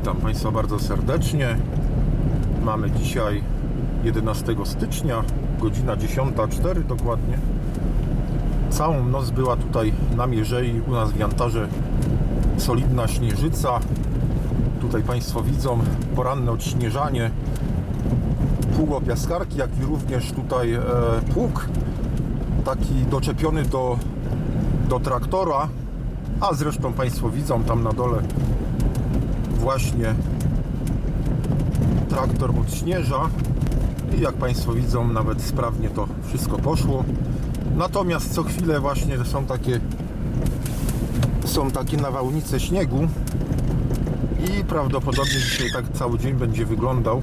Witam Państwa bardzo serdecznie. Mamy dzisiaj 11 stycznia, godzina 10.04 dokładnie. Całą noc była tutaj na Mierzei, u nas w Jantarze solidna śnieżyca. Tutaj Państwo widzą poranne odśnieżanie pługopiaskarki, jak i również tutaj e, pług taki doczepiony do, do traktora, a zresztą Państwo widzą tam na dole właśnie traktor odśnieża i jak Państwo widzą nawet sprawnie to wszystko poszło. Natomiast co chwilę właśnie są takie są takie nawałnice śniegu. I prawdopodobnie dzisiaj tak cały dzień będzie wyglądał.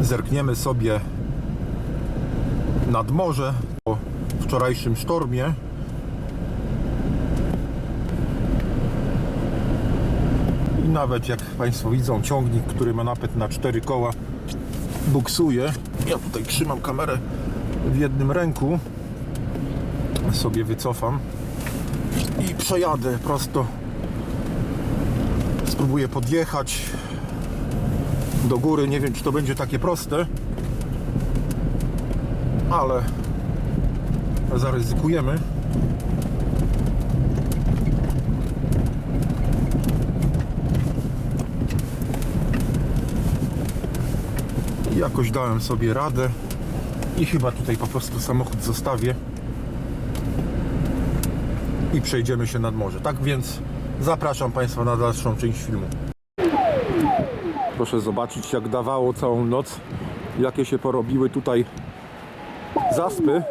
Zerkniemy sobie nad morze po wczorajszym sztormie I nawet jak Państwo widzą, ciągnik, który ma napęd na cztery koła, buksuje. Ja tutaj trzymam kamerę w jednym ręku. Sobie wycofam i przejadę prosto. Spróbuję podjechać do góry. Nie wiem, czy to będzie takie proste, ale zaryzykujemy. Jakoś dałem sobie radę i chyba tutaj po prostu samochód zostawię i przejdziemy się nad morze. Tak więc zapraszam Państwa na dalszą część filmu. Proszę zobaczyć jak dawało całą noc, jakie się porobiły tutaj zaspy.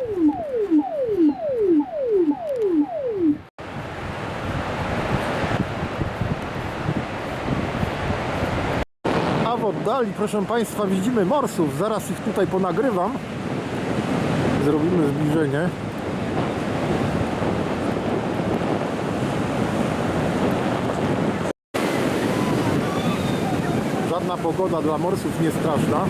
Oddali, proszę Państwa, widzimy morsów. Zaraz ich tutaj ponagrywam. Zrobimy zbliżenie. Żadna pogoda dla morsów nie straszna.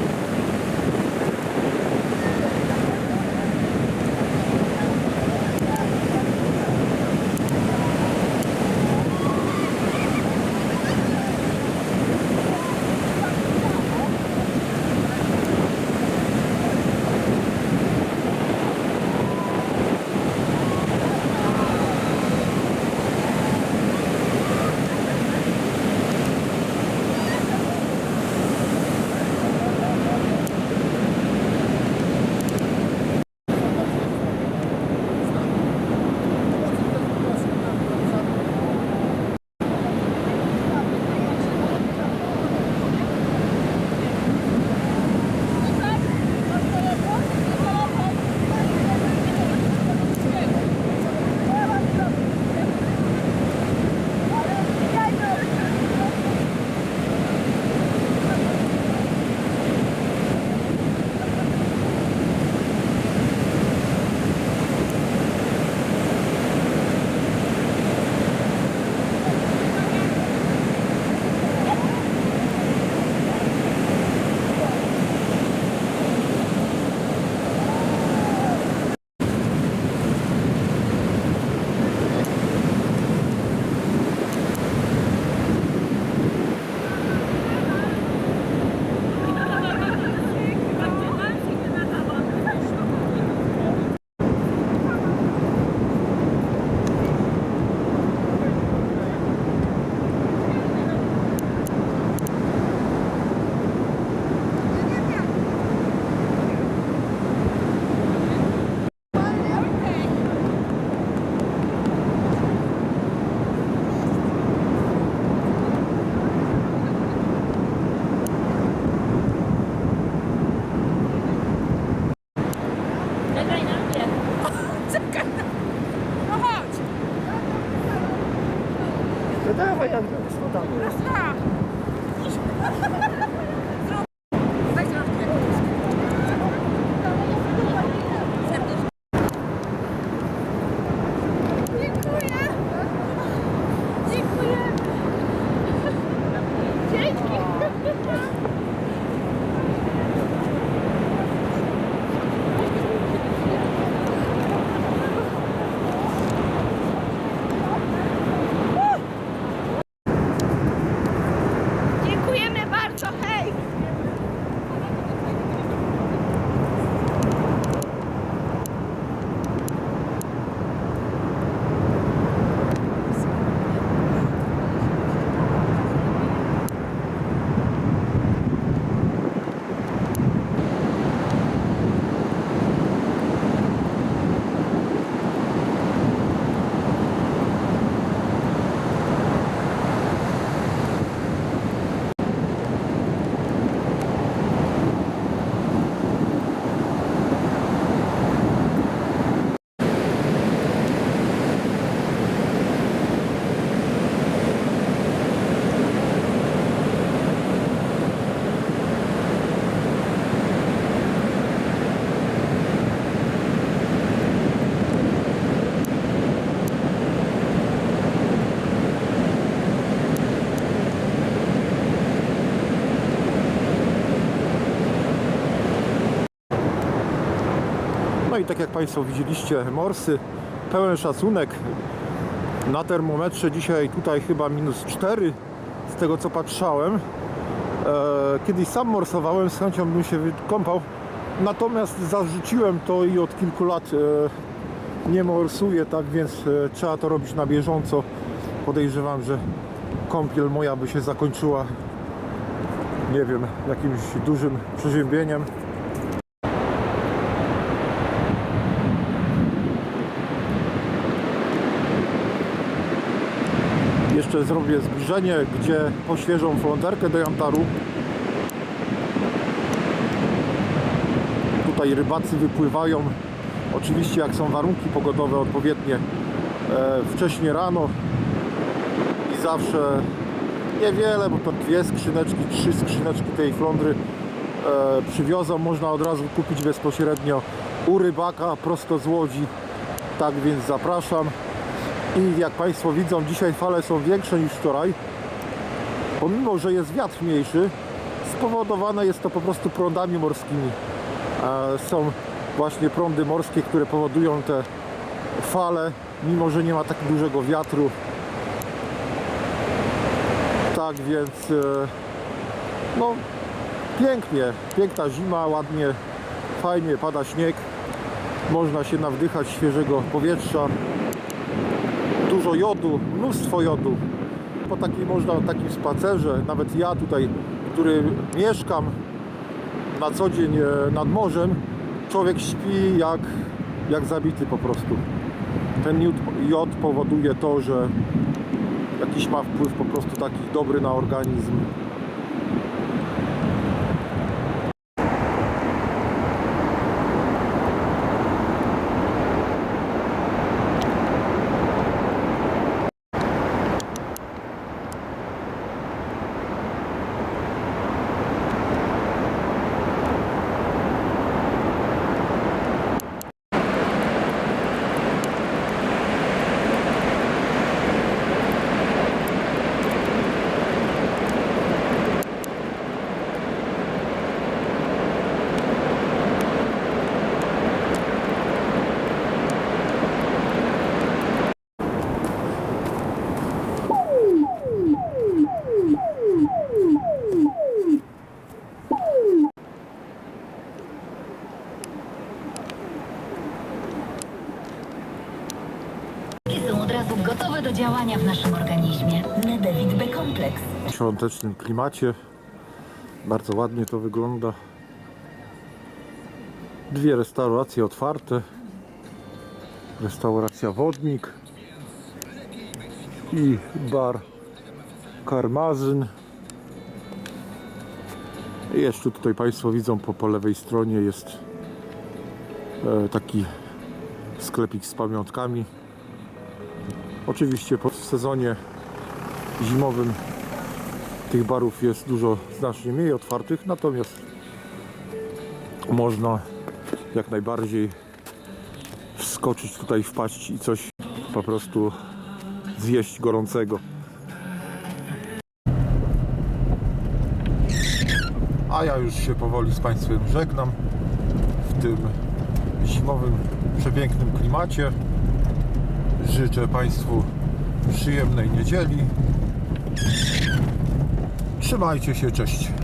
なんですか多分。No i tak jak Państwo widzieliście, morsy, pełen szacunek. Na termometrze dzisiaj tutaj chyba minus 4, z tego co patrzałem. E, Kiedyś sam morsowałem, z chęcią bym się wykąpał. Natomiast zarzuciłem to i od kilku lat e, nie morsuję, tak więc e, trzeba to robić na bieżąco. Podejrzewam, że kąpiel moja by się zakończyła, nie wiem, jakimś dużym przeziębieniem. Jeszcze zrobię zbliżenie, gdzie poświeżą fląderkę do jantaru. Tutaj rybacy wypływają. Oczywiście jak są warunki pogodowe odpowiednie e, wcześnie rano i zawsze niewiele, bo to dwie skrzyneczki, trzy skrzyneczki tej flądry e, przywiozą. Można od razu kupić bezpośrednio u rybaka prosto z łodzi. Tak więc zapraszam. I jak Państwo widzą, dzisiaj fale są większe niż wczoraj. Pomimo, że jest wiatr mniejszy, spowodowane jest to po prostu prądami morskimi. E, Są właśnie prądy morskie, które powodują te fale, mimo że nie ma tak dużego wiatru. Tak więc, e, no pięknie, piękna zima, ładnie, fajnie, pada śnieg. Można się nawdychać świeżego powietrza dużo jodu, mnóstwo jodu. Po takiej można, takim spacerze, nawet ja tutaj, który mieszkam na co dzień e, nad morzem, człowiek śpi jak, jak zabity po prostu. Ten jod, jod powoduje to, że jakiś ma wpływ po prostu taki dobry na organizm. są od razu działania w naszym organizmie. Nedewit B kompleks. w świątecznym klimacie. Bardzo ładnie to wygląda. Dwie restauracje otwarte. Restauracja Wodnik i bar Karmazyn. I jeszcze tutaj Państwo widzą po, po lewej stronie jest e, taki sklepik z pamiątkami. Oczywiście po w sezonie zimowym tych barów jest dużo znacznie mniej otwartych, natomiast można jak najbardziej wskoczyć tutaj, wpaść i coś po prostu zjeść gorącego. A ja już się powoli z Państwem żegnam w tym zimowym, przepięknym klimacie. Życzę Państwu przyjemnej niedzieli. Trzymajcie się, cześć.